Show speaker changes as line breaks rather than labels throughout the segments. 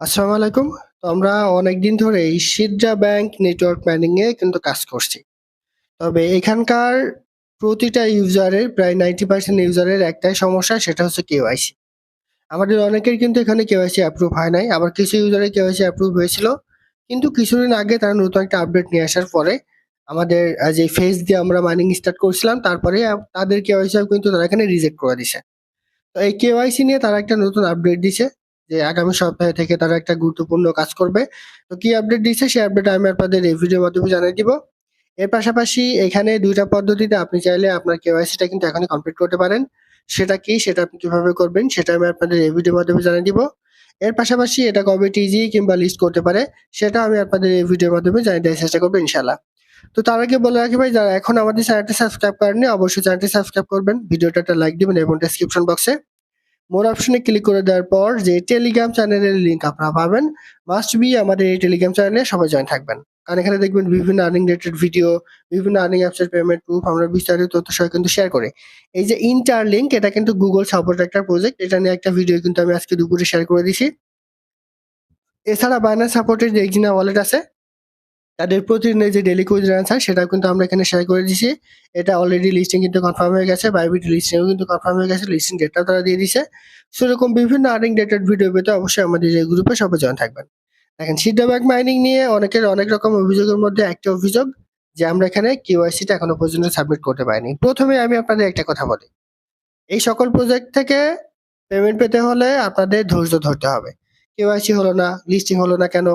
আসসালামু আলাইকুম। তো আমরা অনেকদিন ধরেই সিডরা ব্যাংক নেটওয়ার্ক প্ল্যানিং এ কিন্তু কাজ করছি। তবে এখানকার প্রতিটা ইউজারের প্রায় 90% ইউজারের একটাই সমস্যা, সেটা হচ্ছে কেওয়াইসি। আমাদের অনেকের কিন্তু এখানে কেওয়াইসি অ্যাপ্রুভ হয় নাই। আবার কিছু ইউজারের কেওয়াইসি অ্যাপ্রুভ হয়েছিল। কিন্তু কিছুদিন আগে তারা নতুন একটা আপডেট নিয়ে আসার পরে আমাদের যে ফেস দিয়ে আমরা মাইনিং স্টার্ট করছিলাম, তারপরে তাদের কেওয়াইসিও কিন্তু তারা এখানে রিজেক্ট করে দিছে। তো এই কেওয়াইসি নিয়ে তারা একটা নতুন আপডেট দিছে যে আগামী সপ্তাহে থেকে তারা একটা গুরুত্বপূর্ণ কাজ করবে। তো কি আপডেট দিচ্ছে সেই আপডেট আমি আপনাদের এই ভিডিওর মাধ্যমে জানিয়ে দিব। এর পাশাপাশি এখানে দুইটা পদ্ধতিতে আপনি চাইলে আপনার কেওয়াইসিটা কিন্তু এখনই কমপ্লিট করতে পারেন। সেটা কি? সেটা আপনি কীভাবে করবেন? সেটা আমি আপনাদের এই ভিডিওর মাধ্যমে জানিয়ে দিব। এর পাশাপাশি এটা কবে টিজি কিংবা লিস্ট করতে পারে সেটা আমি আপনাদের এই ভিডিওর মাধ্যমে জানিয়ে দেওয়ার চেষ্টা করব ইনশাআল্লাহ। তো তার আগে বলে রাখি ভাই, যারা এখন আমাদের চ্যানেলটি সাবস্ক্রাইব করেননি, অবশ্যই চ্যানেলটি সাবস্ক্রাইব করবেন। ভিডিওটা একটা লাইক দিবেন এবং ডেসক্রিপশন বক্সে মোর অপশনে ক্লিক করে দেওয়ার পর যে টেলিগ্রাম চ্যানেলের লিঙ্ক আপনারা পাবেন মাস্ট বি আমাদের এই টেলিগ্রাম চ্যানেলে সবাই জয়েন থাকবেন। কারণ এখানে দেখবেন বিভিন্ন আর্নিং রিলেটেড ভিডিও, বিভিন্ন আর্নিং অ্যাপস এর পেমেন্ট প্রুফ আমরা বিস্তারিত তথ্য সহ কিন্তু শেয়ার করি। এই যে ইন্টারলিংক এটা কিন্তু গুগল সাপোর্ট একটা প্রজেক্ট। এটা নিয়ে একটা ভিডিও কিন্তু আমি আজকে দুপুরে শেয়ার করে দিছি। এছাড়া বাইন্যান্স সাপোর্টের যে এক্সিনা ওয়ালেট আছে তাদের প্রতিদিনের যে ডেলি কুইজ অ্যান্সার সেটাও কিন্তু আমরা এখানে শেয়ার করে দিছি। এটা অলরেডি লিস্টিং কিন্তু কনফার্ম হয়ে গেছে। বাইবিট লিস্টিংও কিন্তু কনফার্ম হয়ে গেছে। লিস্টিং ডেটটাও তারা দিয়ে দিছে। সো এরকম বিভিন্ন আর্নিং রিলেটেড ভিডিও পেতে অবশ্যই আমাদের যে গ্রুপে সবাই জয়েন থাকবেন। দেখেন ব্যাংক মাইনিং নিয়ে অনেকের অনেক রকম অভিযোগের মধ্যে একটা অভিযোগ যে আমরা এখানে কেওয়াইসিটা এখনও পর্যন্ত সাবমিট করতে পারিনি। প্রথমে আমি আপনাদের একটা কথা বলি। এই সকল প্রজেক্ট থেকে পেমেন্ট পেতে হলে আপনাদের ধৈর্য ধরতে হবে। কেওয়াইসি হলো না, লিস্টিং হলো না কেন?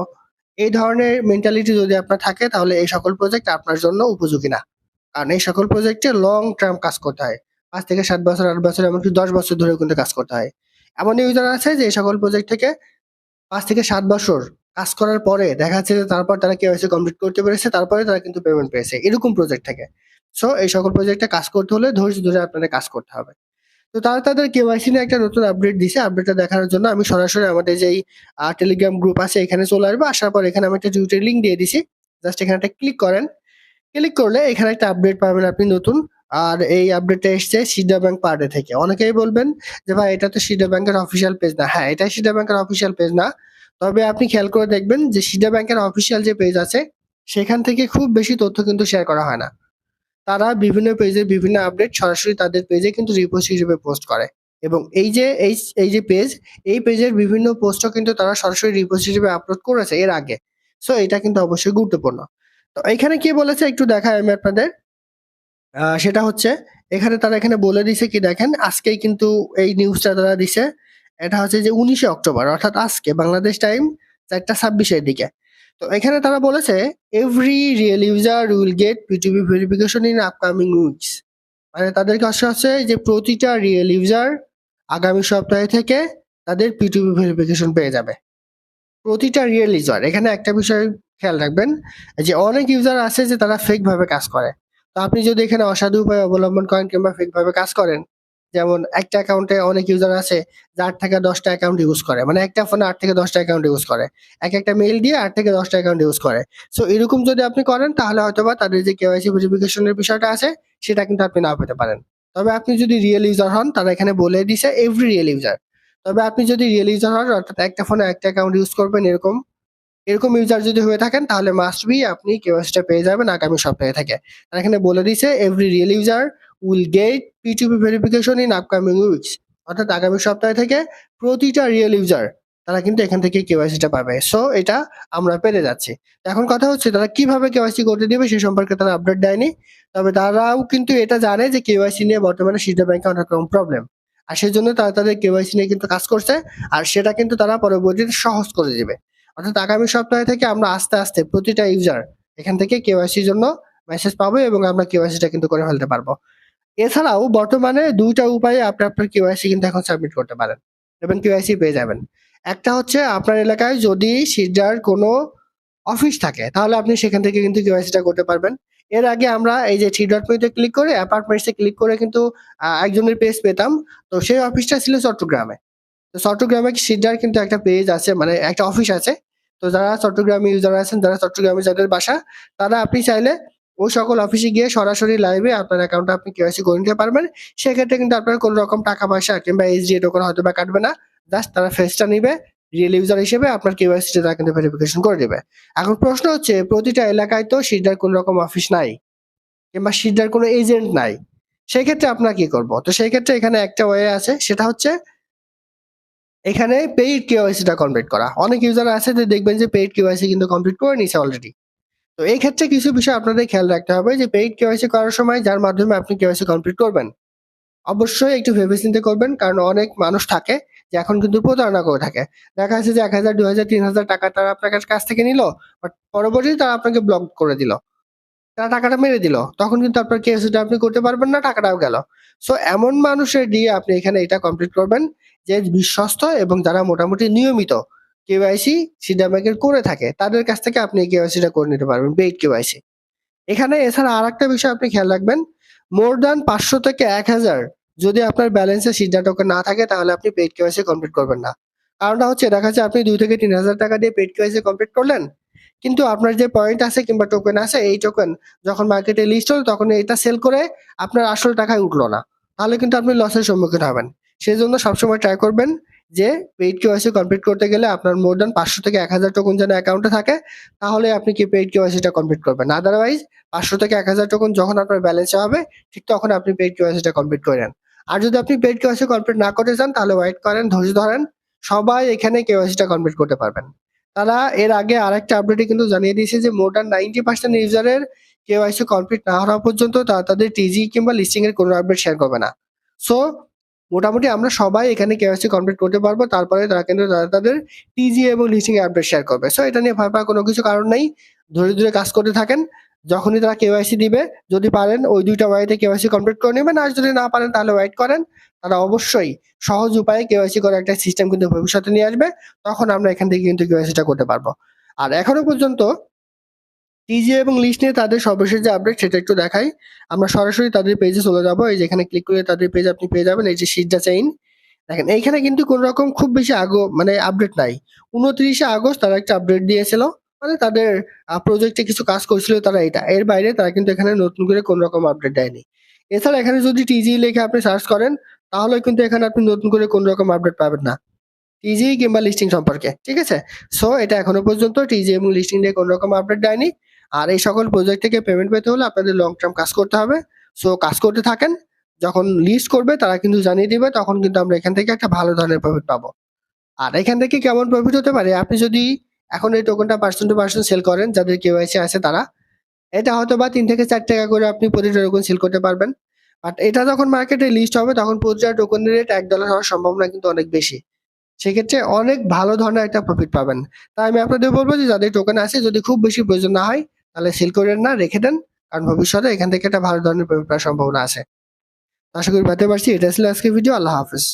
এই ধরনের মেন্টালিটি যদি আপনার থাকে তাহলে এই সকল প্রজেক্ট আপনার জন্য উপযোগী না। কারণ এই সকল প্রজেক্টে লং টার্ম কাজ করতে হয়। পাঁচ থেকে সাত বছর, আট বছর এমনকি ১০ বছর ধরেও কিন্তু কাজ করতে হয়। এমন ইউজার আছে যে এই সকল প্রজেক্ট থেকে পাঁচ থেকে সাত বছর কাজ করার পরে দেখা যাচ্ছে যে তারপর তারা কেওয়াইসি কমপ্লিট করতে পেরেছে তারপরে তারা কিন্তু পেমেন্ট পেয়েছে। এরকম প্রজেক্ট থেকে। সো এই সকল প্রজেক্টে কাজ করতে হলে ধৈর্য ধরে আপনাদের কাজ করতে হবে। তো তারা তাদের কেওয়াইসি নিয়ে একটা নতুন আপডেট দিছে। আপডেটটা দেখানোর জন্য আমি সরাসরি আমাদের যেই টেলিগ্রাম গ্রুপ আছে এখানে চলে আসব। আসার পর এখানে আমি একটা টিউটোরিয়াল লিংক দিয়ে দিছি। জাস্ট এখানে একটা ক্লিক করেন। ক্লিক করলে এখানে একটা আপডেট পাবেন আপনি নতুন। আর এই আপডেটটা এসছে সিডা ব্যাংক পার ডে থেকে। অনেকেই বলবেন যে ভাই এটা তো সিডা ব্যাংকের অফিসিয়াল পেজ না। হ্যাঁ, এটাই সিডা ব্যাংকের অফিসিয়াল পেজ না। তবে আপনি খেয়াল করে দেখবেন যে সিডা ব্যাংকের অফিসিয়াল যে পেজ আছে সেখান থেকে খুব বেশি তথ্য কিন্তু শেয়ার করা হয় না। তারা বিভিন্ন পেজের বিভিন্ন আপডেট সরাসরি তাদের পেজে কিন্তু রিপোস্ট হিসেবে পোস্ট করে। এবং এই যে এই যে পেজ, এই পেজের বিভিন্ন পোস্টও কিন্তু তারা সরাসরি রিপোস্ট হিসেবে আপলোড করেছে এর আগে। সো এটা কিন্তু অবশ্যই গুরুত্বপূর্ণ। তো এখানে কি বলেছে একটু দেখাই আমি আপনাদের। সেটা হচ্ছে এখানে তারা এখানে বলে দিছে কি দেখেন আজকেই কিন্তু এই নিউজটা তারা দিছে। এটা হচ্ছে যে উনিশে অক্টোবর অর্থাৎ আজকে বাংলাদেশ টাইম ৪টা ২৬ এর দিকে। তো এখানে তারা বলেছে every real user will get P2P verification in upcoming weeks. মানে তাদের কাছে হচ্ছে যে প্রতিটা রিয়েল ইউজার আগামী সপ্তাহে থেকে তাদের P2P ভেরিফিকেশন পেয়ে যাবে। প্রতিটা রিয়েল ইউজার। এখানে একটা বিষয় খেয়াল রাখবেন যে অনেক ইউজার আছে যে তারা ফেক ভাবে কাজ করে। তো আপনি যদি এখানে অসাধু উপায় অবলম্বন করেন কিংবা ফেক ভাবে কাজ করেন, যেমন একটা অ্যাকাউন্টে অনেক ইউজার আছে যে ৮ থেকে দশটা অ্যাকাউন্ট ইউজ করে। মানে একটা ফোনে আট থেকে দশটা অ্যাকাউন্ট ইউজ করে। এক একটা মেইল দিয়ে আট থেকে দশটা অ্যাকাউন্ট ইউজ করে। সো এরকম যদি আপনি করেন তাহলে হয়তোবা তাদের যে কেওয়াইসি ভেরিফিকেশন এর বিষয়টা আছে সেটা কিন্তু আপনি না পেতে পারেন। তবে আপনি যদি রিয়েল ইউজার হন তারা এখানে বলে দিছে এভরি রিয়েল ইউজার। তবে আপনি যদি রিয়েল ইউজার হন অর্থাৎ একটা ফোনে একটা অ্যাকাউন্ট ইউজ করবেন এরকম, এরকম ইউজার যদি হয়ে থাকেন তাহলে মাস্ট বি আপনি কেওয়াইসিটা পেয়ে যাবেন আগামী সপ্তাহে থেকে। তারা এখানে বলে দিছে every real user will get P2P verification in upcoming weeks. অর্থাৎ আগামী সপ্তাহ থেকে প্রতিটা রিয়েল ইউজার তারা কিন্তু এখান থেকে কেওয়াইসিটা পাবে। সো এটা আমরা পেরে যাচ্ছি। এখন কথা হচ্ছে তারা কীভাবে কেওয়াইসি করতে দিবে সে সম্পর্কে তারা আপডেট দেয়নি। তবে তারাও কিন্তু এটা জানে যে কেওয়াইসি নিয়ে বর্তমানে সিডা ব্যাংকে অনেক রকম প্রবলেম। আর সেজন্য তারা তাদের কেওয়াইসি নিয়ে কিন্তু কাজ করছে। আর সেটা কিন্তু তারা পরবর্তীতে সহজ করে দিবে। অর্থাৎ আগামী সপ্তাহে থেকে আমরা আস্তে, আস্তে প্রতিটা ইউজার এখান থেকে কেওয়াইসির জন্য মেসেজ পাবো এবং আমরা কেওয়াইসিটা কিন্তু করে ফেলতে পারব। এছাড়াও বর্তমানে দুইটা উপায়ে আপনি আপনার কেওয়াইসি কিন্তু এখন সাবমিট করতে পারেন এবং কেওয়াইসি পেয়ে যাবেন। একটা হচ্ছে আপনার এলাকায় যদি সিডার কোনো অফিস থাকে, তাহলে আপনি সেখান থেকে কিন্তু কেওয়াইসিটা করতে পারবেন। এর আগে আমরা এই যে থ্রি ডট মেনুতে ক্লিক করে অ্যাপার্টমেন্টস ক্লিক করে কিন্তু একজনের পেজ পেতাম। তো সেই অফিসটা ছিল চট্টগ্রামে। তো চট্টগ্রামে সিডার কিন্তু একটা পেজ আছে মানে একটা অফিস আছে। তো যারা চট্টগ্রামে ইউজার আছেন, যারা চট্টগ্রামে যাদের বাসা, তারা আপনি চাইলে ওই সকল অফিসে গিয়ে সরাসরি লাইভে আপনার অ্যাকাউন্টটা আপনি কেওয়াইসি করে নিতে পারবেন। সেক্ষেত্রে কিন্তু আপনার কোনো রকম টাকা পয়সা কিংবা এসডিএ হয়তো বা কাটবে না। জাস্ট তারা ফেসটা নিবে, রিয়েল ইউজার হিসেবে আপনার কেওয়াইসি তারা কিন্তু ভেরিফিকেশন করে দেবে। এখন প্রশ্ন হচ্ছে প্রতিটা এলাকায় তো সিডার কোন রকম অফিস নাই কিংবা সিডার কোনো এজেন্ট নাই। সেই ক্ষেত্রে আপনার কি করব? তো সেই ক্ষেত্রে এখানে একটা ওয়ে আছে সেটা হচ্ছে এখানে পেইড কেওয়াইসিটা কমপ্লিট করা। অনেক ইউজার আছে যে দেখবেন যে পেইড কেওয়াইসি কিন্তু কমপ্লিট করে নিছে অলরেডি তো এই ক্ষেত্রে কিছু বিষয় আপনাদের খেয়াল রাখতে হবে যে পেইড কেওয়াইসি করার সময় যার মাধ্যমে আপনি কেওয়াইসি কমপ্লিট করবেন। অবশ্যই একটু ভেবে চিন্তে করবেন, কারণ অনেক মানুষ থাকে যে এখন কিন্তু প্রতারণা করে থাকে। দেখা যাচ্ছে যে এক হাজার, দুই হাজার, তিন হাজার টাকা তারা আপনার কাছ- থেকে নিল বাট পরবর্তীতে তারা আপনাকে ব্লক করে দিল। তারা টাকাটা মেরে দিল। তখন কিন্তু আপনার কেসটা আপনি করতে পারবেন না, টাকাটাও গেল। সো এমন মানুষের দিয়ে আপনি এখানে এটা কমপ্লিট করবেন যে বিশ্বস্ত এবং যারা মোটামুটি নিয়মিত কেওয়াইসি সিডা ব্যাংকের করে থাকে। তাদের কাছ থেকে আপনি কেওয়াইসিটা করে নিতে পারবেন পেইড কেওয়াইসি এখানে এছাড়া আর একটা বিষয় আপনি খেয়াল রাখবেন মোর দ্যান পাঁচশো থেকে এক হাজার যদি আপনার ব্যালেন্সে সিডা টোকেন না থাকে, তাহলে আপনি পেইড কেওয়াইসি কমপ্লিট করবেন না। কারণটা হচ্ছে, দেখা যাচ্ছে আপনি দুই থেকে তিন হাজার টাকা দিয়ে পেইড কেওয়াইসি কমপ্লিট করলেন, কিন্তু আপনার যে পয়েন্ট আছে কিংবা টোকেন আছে, এই টোকেন যখন মার্কেটে লিস্ট হলো, তখন এটা সেল করে আপনার আসল টাকায় উঠল না। তাহলে কিন্তু আপনি লসের সম্মুখীন হবেন। সেই জন্য সবসময় ট্রাই করবেন যে পেইড কেওয়াইসি কমপ্লিট করতে গেলে আপনার মোর দ্যান পাঁচশো থেকে এক হাজার টোকন যেন অ্যাকাউন্টে থাকে, তাহলে আপনি কি পেইড কেওয়াইসিটা কমপ্লিট করবেন। আদারওয়াইজ পাঁচশো থেকে এক হাজার টোকন যখন আপনার ব্যালেন্সে হবে, ঠিক তখন আপনি পেইড কেওয়াইসিটা কমপ্লিট করেন আর যদি আপনি পেইড কেওয়াইসি কমপ্লিট না করতে চান, তাহলে ওয়েট করেন, ধৈর্য ধরেন, সবাই এখানে কেওয়াইসিটা কমপ্লিট করতে পারবেন। তারা এর আগে আরেকটা আপডেটে কিন্তু জানিয়ে দিয়েছে যে মোর দ্যান নাইনটি পার্সেন্ট ইউজারের কেওয়াইসি কমপ্লিট না হওয়া পর্যন্ত তারা তাদের টিজি কিংবা লিস্টিং এর কোনো আপডেট শেয়ার করবে না। সো মোটামুটি আমরা সবাই এখানে কেওয়াইসি কমপ্লিট করতে পারব, তারপরে তারা কিন্তু তারা তাদের টিজি এবং এর আপডেট শেয়ার করবে। সো এটা নিয়ে পাওয়ার কোনো কিছু কারণ নেই। ধরে ধরে কাজ করতে থাকেন। যখনই তারা কেওয়াইসি দিবে, যদি পারেন ওই দুইটা ওয়াইতে কেওয়াইসি কমপ্লিট করে নেবেন। আর যদি না পারেন, তাহলে ওয়েট করেন। তারা অবশ্যই সহজ উপায়ে কেওয়াইসি করার একটা সিস্টেম কিন্তু ভবিষ্যতে নিয়ে আসবে। তখন আমরা এখান থেকে কিন্তু কেওয়াইসিটা করতে পারব। আর এখনও পর্যন্ত টিজি এবং লিস্ট নিয়ে তাদের সর্বশেষ যে আপডেট সেটা একটু দেখাই। আমরা সরাসরি তাদের পেজে চলে যাব। এই যেখানে ক্লিক করে তাদের পেজ আপনি পেয়ে যাবেন। এই যে সিজা চেইন দেখেন, এইখানে কিন্তু কোন রকম খুব বেশি আগো মানে আপডেট নাই। উনত্রিশে আগস্ট তারা একটা আপডেট দিয়েছিল। মানে তাদের প্রজেক্টে কিছু কাজ করছিল তারা এটা। এর বাইরে তারা কিন্তু এখানে নতুন করে কোন রকম আপডেট দেয়নি। এছাড়া এখানে যদি টিজি লিখে আপনি সার্চ করেন, তাহলে কিন্তু এখানে আপনি নতুন করে কোন রকম আপডেট পাবেন না। টিজি কিংবা লিস্টিং সম্পর্কে। ঠিক আছে? সো এটা এখনও পর্যন্ত টিজি এবং লিস্টিং নিয়ে কোন রকম আপডেট দেয়নি। আর এই সকল প্রজেক্ট থেকে পেমেন্ট পেতে হলে আপনাদের লং টার্ম কাজ করতে হবে। সো কাজ করতে থাকেন, যখন লিস্ট করবে, তারা কিন্তু জানিয়ে দিবে, তখন কিন্তু আমরা এখান থেকে একটা ভালো ধরনের প্রফিট পাবো। আর এখান থেকে কেমন প্রফিট হতে পারে? আপনি যদি এখন এই টোকনটা পার্সেন্ট টু পার্সেন্ট সেল করেন, যাদের কেওয়াইসি আছে তারা, এটা হয়তো বা তিন থেকে চার টাকা করে আপনি প্রতিটা টোকেন সেল করতে পারবেন। বাট এটা যখন মার্কেটে লিস্ট হবে, তখন প্রতিটা টোকনের রেট এক ডলার হওয়ার সম্ভাবনা কিন্তু অনেক বেশি। সেক্ষেত্রে অনেক ভালো ধরনের একটা প্রফিট পাবেন। তাই আমি আপনাদের বলব যে, যাদের টোকেন আছে, যদি খুব বেশি প্রয়োজন না হয় তাহলে সিল করেন না, রেখে দেন, কারণ ভবিষ্যতে এখান থেকে একটা ভালো ধরনের সম্ভাবনা আছে। আশা করি পারছি, এটা ছিল আজকের ভিডিও আল্লাহ হাফিজ।